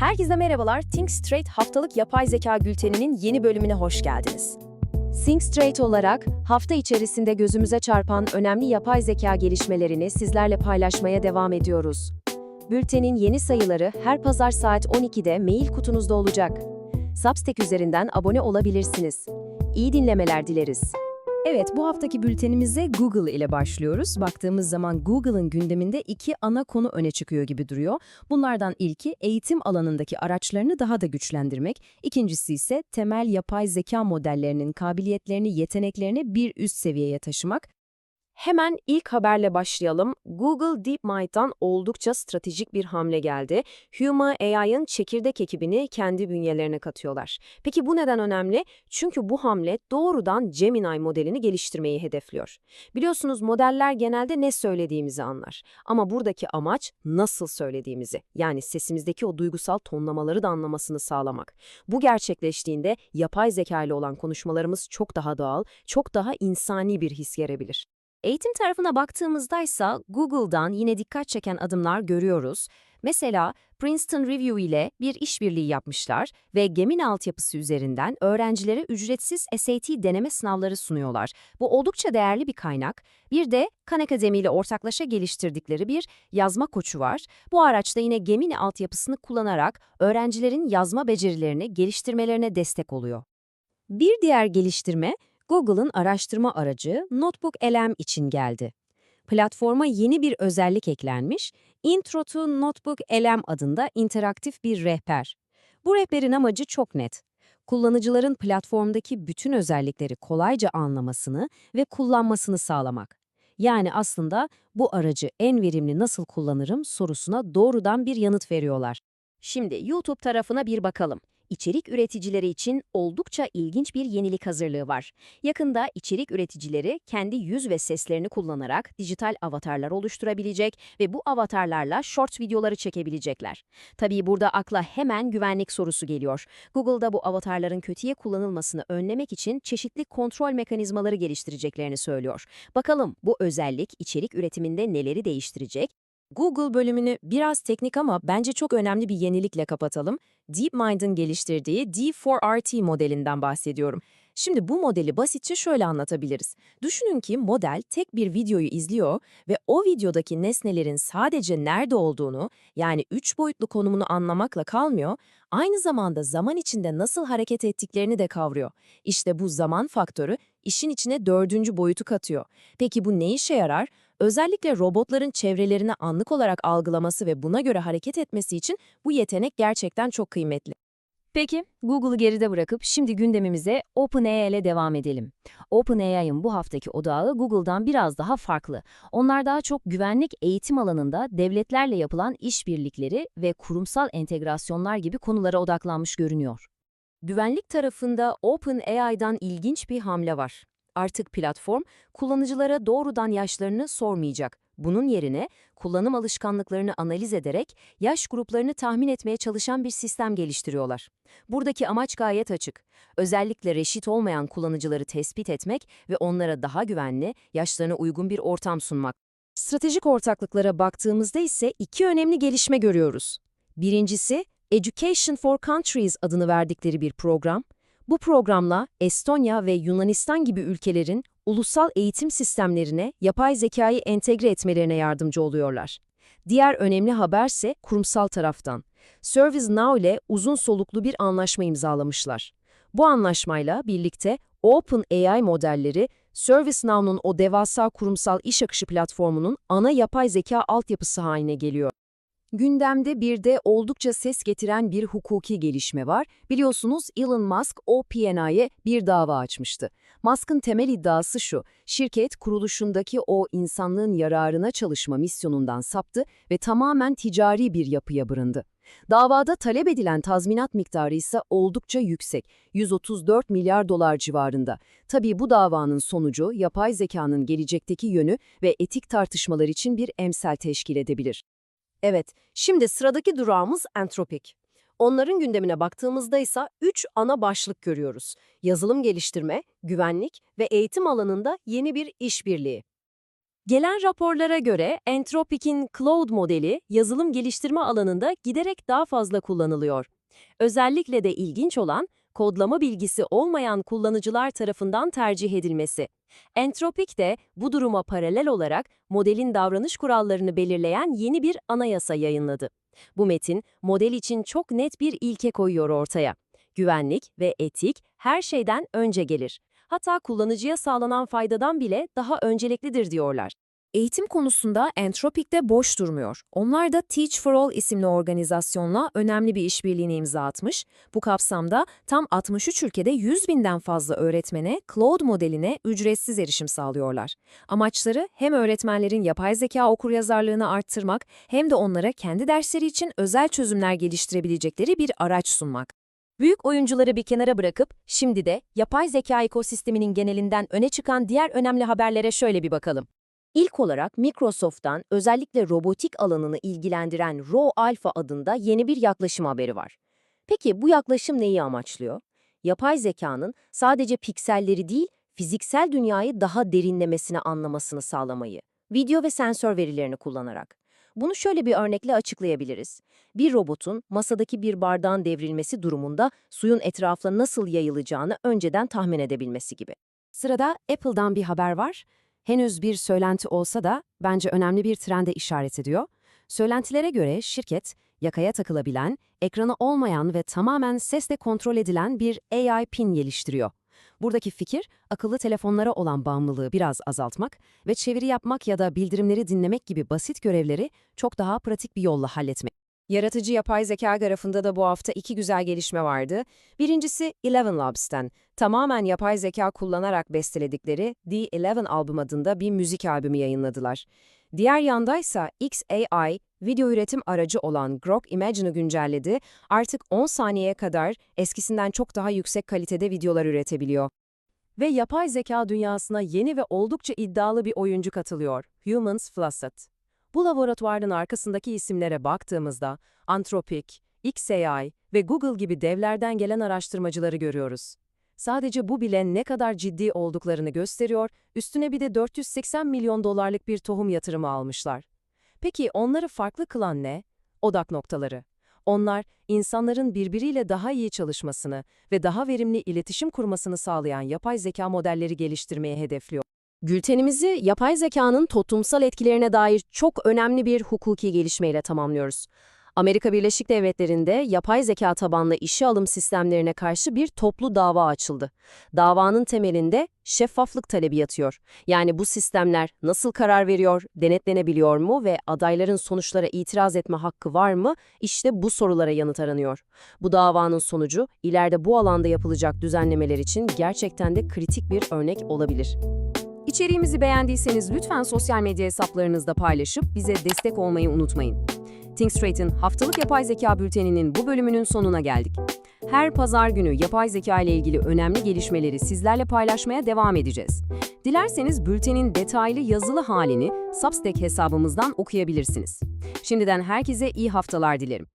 Herkese merhabalar. Think Straight haftalık yapay zeka bülteninin yeni bölümüne hoş geldiniz. Think Straight olarak hafta içerisinde gözümüze çarpan önemli yapay zeka gelişmelerini sizlerle paylaşmaya devam ediyoruz. Bültenin yeni sayıları her pazar saat 12'de mail kutunuzda olacak. Substack üzerinden abone olabilirsiniz. İyi dinlemeler dileriz. Evet, bu haftaki bültenimize Google ile başlıyoruz. Baktığımız zaman Google'ın gündeminde iki ana konu öne çıkıyor gibi duruyor. Bunlardan ilki eğitim alanındaki araçlarını daha da güçlendirmek. İkincisi ise temel yapay zeka modellerinin kabiliyetlerini, yeteneklerini bir üst seviyeye taşımak. Hemen ilk haberle başlayalım. Google DeepMind'dan oldukça stratejik bir hamle geldi. Huma AI'ın çekirdek ekibini kendi bünyelerine katıyorlar. Peki bu neden önemli? Çünkü bu hamle doğrudan Gemini modelini geliştirmeyi hedefliyor. Biliyorsunuz modeller genelde ne söylediğimizi anlar. Ama buradaki amaç nasıl söylediğimizi, yani sesimizdeki o duygusal tonlamaları da anlamasını sağlamak. Bu gerçekleştiğinde yapay zeka ile olan konuşmalarımız çok daha doğal, çok daha insani bir his verebilir. Eğitim tarafına baktığımızda ise Google'dan yine dikkat çeken adımlar görüyoruz. Mesela Princeton Review ile bir işbirliği yapmışlar ve Gemini altyapısı üzerinden öğrencilere ücretsiz SAT deneme sınavları sunuyorlar. Bu oldukça değerli bir kaynak. Bir de Khan Academy ile ortaklaşa geliştirdikleri bir yazma koçu var. Bu araçta yine Gemini altyapısını kullanarak öğrencilerin yazma becerilerini geliştirmelerine destek oluyor. Bir diğer geliştirme Google'ın araştırma aracı Notebook LM için geldi. Platforma yeni bir özellik eklenmiş, Intro to Notebook LM adında interaktif bir rehber. Bu rehberin amacı çok net. Kullanıcıların platformdaki bütün özellikleri kolayca anlamasını ve kullanmasını sağlamak. Yani aslında bu aracı en verimli nasıl kullanırım sorusuna doğrudan bir yanıt veriyorlar. Şimdi YouTube tarafına bir bakalım içerik üreticileri için oldukça ilginç bir yenilik hazırlığı var. Yakında içerik üreticileri kendi yüz ve seslerini kullanarak dijital avatarlar oluşturabilecek ve bu avatarlarla short videoları çekebilecekler. Tabii burada akla hemen güvenlik sorusu geliyor. Google'da bu avatarların kötüye kullanılmasını önlemek için çeşitli kontrol mekanizmaları geliştireceklerini söylüyor. Bakalım bu özellik içerik üretiminde neleri değiştirecek Google bölümünü biraz teknik ama bence çok önemli bir yenilikle kapatalım. DeepMind'ın geliştirdiği D4RT modelinden bahsediyorum. Şimdi bu modeli basitçe şöyle anlatabiliriz. Düşünün ki model tek bir videoyu izliyor ve o videodaki nesnelerin sadece nerede olduğunu, yani üç boyutlu konumunu anlamakla kalmıyor, aynı zamanda zaman içinde nasıl hareket ettiklerini de kavruyor. İşte bu zaman faktörü işin içine dördüncü boyutu katıyor. Peki bu ne işe yarar? Özellikle robotların çevrelerini anlık olarak algılaması ve buna göre hareket etmesi için bu yetenek gerçekten çok kıymetli. Peki, Google'ı geride bırakıp şimdi gündemimize OpenAI ile devam edelim. OpenAI'ın bu haftaki odağı Google'dan biraz daha farklı. Onlar daha çok güvenlik eğitim alanında devletlerle yapılan işbirlikleri ve kurumsal entegrasyonlar gibi konulara odaklanmış görünüyor. Güvenlik tarafında OpenAI'dan ilginç bir hamle var. Artık platform kullanıcılara doğrudan yaşlarını sormayacak. Bunun yerine kullanım alışkanlıklarını analiz ederek yaş gruplarını tahmin etmeye çalışan bir sistem geliştiriyorlar. Buradaki amaç gayet açık. Özellikle reşit olmayan kullanıcıları tespit etmek ve onlara daha güvenli, yaşlarına uygun bir ortam sunmak. Stratejik ortaklıklara baktığımızda ise iki önemli gelişme görüyoruz. Birincisi, Education for Countries adını verdikleri bir program. Bu programla Estonya ve Yunanistan gibi ülkelerin ulusal eğitim sistemlerine yapay zekayı entegre etmelerine yardımcı oluyorlar. Diğer önemli haberse kurumsal taraftan. ServiceNow ile uzun soluklu bir anlaşma imzalamışlar. Bu anlaşmayla birlikte OpenAI modelleri ServiceNow'nun o devasa kurumsal iş akışı platformunun ana yapay zeka altyapısı haline geliyor. Gündemde bir de oldukça ses getiren bir hukuki gelişme var. Biliyorsunuz Elon Musk OpenAI'ye bir dava açmıştı. Musk'ın temel iddiası şu, şirket kuruluşundaki o insanlığın yararına çalışma misyonundan saptı ve tamamen ticari bir yapıya büründü. Davada talep edilen tazminat miktarı ise oldukça yüksek, 134 milyar dolar civarında. Tabii bu davanın sonucu yapay zekanın gelecekteki yönü ve etik tartışmalar için bir emsal teşkil edebilir. Evet, şimdi sıradaki durağımız Entropik. Onların gündemine baktığımızda ise üç ana başlık görüyoruz. Yazılım geliştirme, güvenlik ve eğitim alanında yeni bir işbirliği. Gelen raporlara göre Anthropic'in Cloud modeli yazılım geliştirme alanında giderek daha fazla kullanılıyor. Özellikle de ilginç olan kodlama bilgisi olmayan kullanıcılar tarafından tercih edilmesi. Entropic de bu duruma paralel olarak modelin davranış kurallarını belirleyen yeni bir anayasa yayınladı. Bu metin model için çok net bir ilke koyuyor ortaya. Güvenlik ve etik her şeyden önce gelir. Hatta kullanıcıya sağlanan faydadan bile daha önceliklidir diyorlar. Eğitim konusunda Entropic de boş durmuyor. Onlar da Teach for All isimli organizasyonla önemli bir işbirliğine imza atmış. Bu kapsamda tam 63 ülkede 100 binden fazla öğretmene Cloud modeline ücretsiz erişim sağlıyorlar. Amaçları hem öğretmenlerin yapay zeka okuryazarlığını arttırmak hem de onlara kendi dersleri için özel çözümler geliştirebilecekleri bir araç sunmak. Büyük oyuncuları bir kenara bırakıp şimdi de yapay zeka ekosisteminin genelinden öne çıkan diğer önemli haberlere şöyle bir bakalım. İlk olarak Microsoft'tan özellikle robotik alanını ilgilendiren Raw Alpha adında yeni bir yaklaşım haberi var. Peki bu yaklaşım neyi amaçlıyor? Yapay zekanın sadece pikselleri değil, fiziksel dünyayı daha derinlemesine anlamasını sağlamayı, video ve sensör verilerini kullanarak. Bunu şöyle bir örnekle açıklayabiliriz. Bir robotun masadaki bir bardağın devrilmesi durumunda suyun etrafına nasıl yayılacağını önceden tahmin edebilmesi gibi. Sırada Apple'dan bir haber var. Henüz bir söylenti olsa da bence önemli bir trende işaret ediyor. Söylentilere göre şirket, yakaya takılabilen, ekranı olmayan ve tamamen sesle kontrol edilen bir AI pin geliştiriyor. Buradaki fikir, akıllı telefonlara olan bağımlılığı biraz azaltmak ve çeviri yapmak ya da bildirimleri dinlemek gibi basit görevleri çok daha pratik bir yolla halletmek. Yaratıcı yapay zeka tarafında da bu hafta iki güzel gelişme vardı. Birincisi Eleven Labs'ten tamamen yapay zeka kullanarak besteledikleri The Eleven albüm adında bir müzik albümü yayınladılar. Diğer yandaysa XAI, video üretim aracı olan Grok Imagine'ı güncelledi, artık 10 saniyeye kadar eskisinden çok daha yüksek kalitede videolar üretebiliyor. Ve yapay zeka dünyasına yeni ve oldukça iddialı bir oyuncu katılıyor, Humans Flussat. Bu laboratuvarın arkasındaki isimlere baktığımızda Anthropic, XAI ve Google gibi devlerden gelen araştırmacıları görüyoruz. Sadece bu bile ne kadar ciddi olduklarını gösteriyor, üstüne bir de 480 milyon dolarlık bir tohum yatırımı almışlar. Peki onları farklı kılan ne? Odak noktaları. Onlar, insanların birbiriyle daha iyi çalışmasını ve daha verimli iletişim kurmasını sağlayan yapay zeka modelleri geliştirmeye hedefliyor. Gültenimizi yapay zekanın toplumsal etkilerine dair çok önemli bir hukuki gelişmeyle tamamlıyoruz. Amerika Birleşik Devletleri'nde yapay zeka tabanlı işe alım sistemlerine karşı bir toplu dava açıldı. Davanın temelinde şeffaflık talebi yatıyor. Yani bu sistemler nasıl karar veriyor, denetlenebiliyor mu ve adayların sonuçlara itiraz etme hakkı var mı? İşte bu sorulara yanıt aranıyor. Bu davanın sonucu ileride bu alanda yapılacak düzenlemeler için gerçekten de kritik bir örnek olabilir. İçeriğimizi beğendiyseniz lütfen sosyal medya hesaplarınızda paylaşıp bize destek olmayı unutmayın. Think haftalık yapay zeka bülteninin bu bölümünün sonuna geldik. Her pazar günü yapay zeka ile ilgili önemli gelişmeleri sizlerle paylaşmaya devam edeceğiz. Dilerseniz bültenin detaylı yazılı halini Substack hesabımızdan okuyabilirsiniz. Şimdiden herkese iyi haftalar dilerim.